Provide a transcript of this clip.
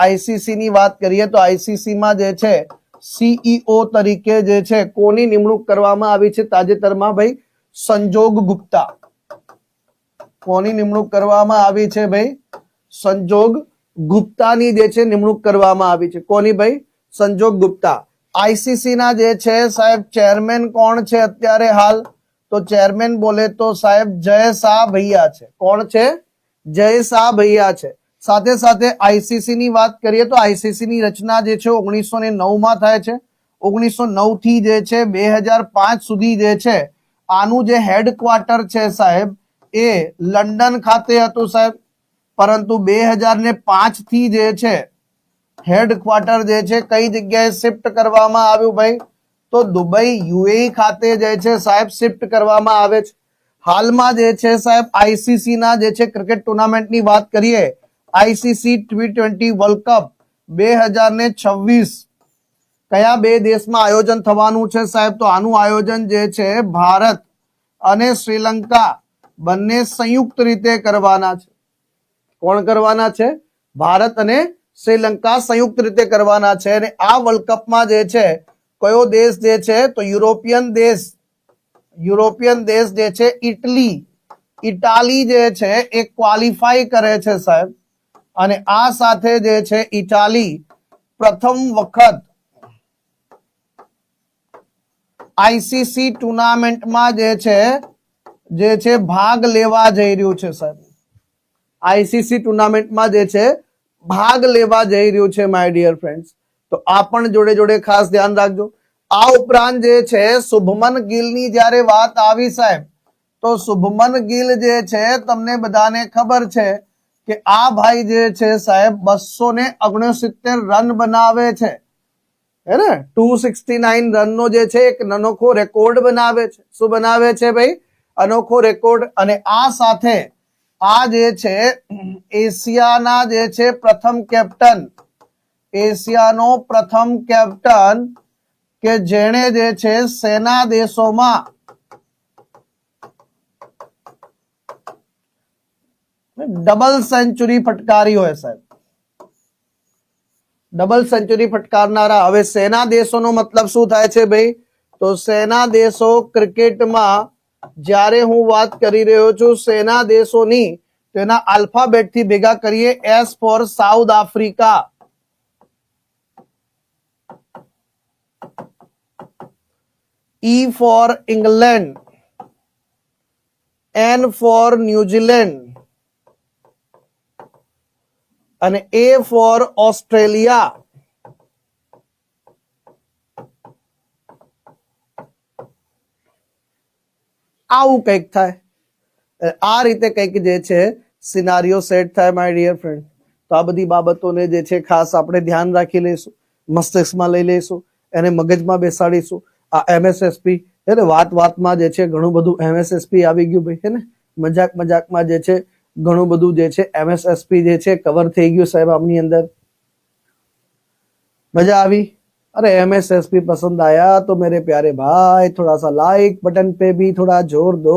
ICC ની વાત કરીએ તો આઈસીસી માં જે છે, સીઈઓ તરીકે જે છે, કોની નિમણૂક કરવામાં આવી છે તાજેતરમાં ભાઈ? સંજોગ ગુપ્તા. કોની નિમણૂક કરવામાં આવી છે ભાઈ? સંજોગ ગુપ્તાની જે છે નિમણૂક કરવામાં આવી છે. કોની ભાઈ? સંજોગ ગુપ્તા. આઈસીસી ના જે છે સાહેબ, ચેરમેન કોણ છે અત્યારે હાલ? તો ચેરમેન બોલે તો સાહેબ જય શાહ ભૈયા છે. કોણ છે? જય શાહ ભૈયા છે. સાથે સાથે આઈસીસી ની વાત કરીએ તો આઈસીસી ની રચના જે છે ઓગણીસો ને નવમાં થાય છે. ઓગણીસો નવથી જે છે બે હજાર પાંચ સુધી જે છે આનું જે હેડક્વાર્ટર છે સાહેબ, એ લંડન ખાતે હતું સાહેબ. પરંતુ બે હજાર ને પાંચથી જે છે હેડક્વાર્ટર જે છે કઈ જગ્યાએ શિફ્ટ કરવામાં આવ્યું ભાઈ? તો દુબઈ યુએઈ ખાતે જે છે સાહેબ શિફ્ટ કરવામાં આવે છે. હાલમાં જે છે સાહેબ આઈસીસી ના જે છે ક્રિકેટ ટુર્નામેન્ટની વાત કરીએ ICC T twenty world cup બે હજાર ને છવ્વીસ. કયા બે દેશમાં આયોજન થવાનું છે સાહેબ? તો આનું આયોજન જે છે ભારત અને શ્રીલંકા બંને સંયુક્ત રીતે કરવાના છે. કોણ કરવાના છે? ભારત અને શ્રીલંકા સંયુક્ત રીતે કરવાના છે. અને આ વર્લ્ડ કપમાં જે છે, કયો દેશ જે છે? તો યુરોપિયન દેશ. યુરોપિયન દેશ જે છે, ઇટલી. ઇટાલી જે છે, એ ક્વોલિફાઈ કરે છે સાહેબ. અને આ સાથે જે છે ઇટાલી પ્રથમ વખત આઈસીસી ટુર્નામેન્ટમાં જે છે જે છે ભાગ લેવા જઈ રહ્યું છે, સાહેબ. આઈસીસી ટુર્નામેન્ટમાં જે છે ભાગ લેવા જઈ રહ્યું છે, માય ડિયર ફ્રેન્ડ્સ. તો આ પણ જોડે જોડે ખાસ ધ્યાન રાખજો. આ ઉપરાંત જે છે શુભમન ગિલની જ્યારે વાત આવી, સાહેબ, તો શુભમન ગિલ જે છે, તમને બધાને ખબર છે કે આ ભાઈ જે છે સાહેબ બસો ને ઓગણસિત્તેર રન બનાવે છે. હે ને? ટુ સિક્સટી નાઇન રનનો જે છે એક અનોખો રેકોર્ડ બનાવે છે. શું બનાવે છે ભાઈ? અનોખો રેકોર્ડ અને આ સાથે આ જે છે, એશિયાના જે છે પ્રથમ કેપ્ટન, એશિયાનો પ્રથમ કેપ્ટન કે જેણે જે છે સેના દેશોમાં ડબલ સેન્ચુરી ફટકારી હોય સાહેબ ડબલ સેન્ચુરી ફટકારનારા હવે સેના દેશોનો મતલબ શું થાય છે ભાઈ? તો સેના દેશો ક્રિકેટમાં જ્યારે હું વાત કરી રહ્યો છું, સેના દેશોની તેના આલ્ફાબેટથી ભેગા કરીએ, S for South Africa. E for England. N for New Zealand. અને એ ફોર ઓસ્ટ્રેલિયા આવું કંઈક થાય. આ રીતે કંઈક જે છે સિનારીઓ સેટ થાય માય ડિયર ફ્રેન્ડ તો આ બધી બાબતોને જે છે, ખાસ આપણે ધ્યાન રાખી લઈશું. મસ્તિષ્કમાં લઈ લઈશું. એને મગજમાં બેસાડીશું. આ એમએસએસપી એટલે વાત વાતમાં જે છે, ઘણું બધું એમએસએસપી આવી ગયું ભાઈ, હે ને? મજાક મજાકમાં જે છે ઘણું બધું જે છે એમએસએસપી જે છે કવર થઈ ગયું સાહેબ આમની અંદર મજા આવી अरे एमएसएसपी पसंद आया तो मेरे प्यारे भाई थोड़ा सा लाइक बटन पे भी थोड़ा जोर दो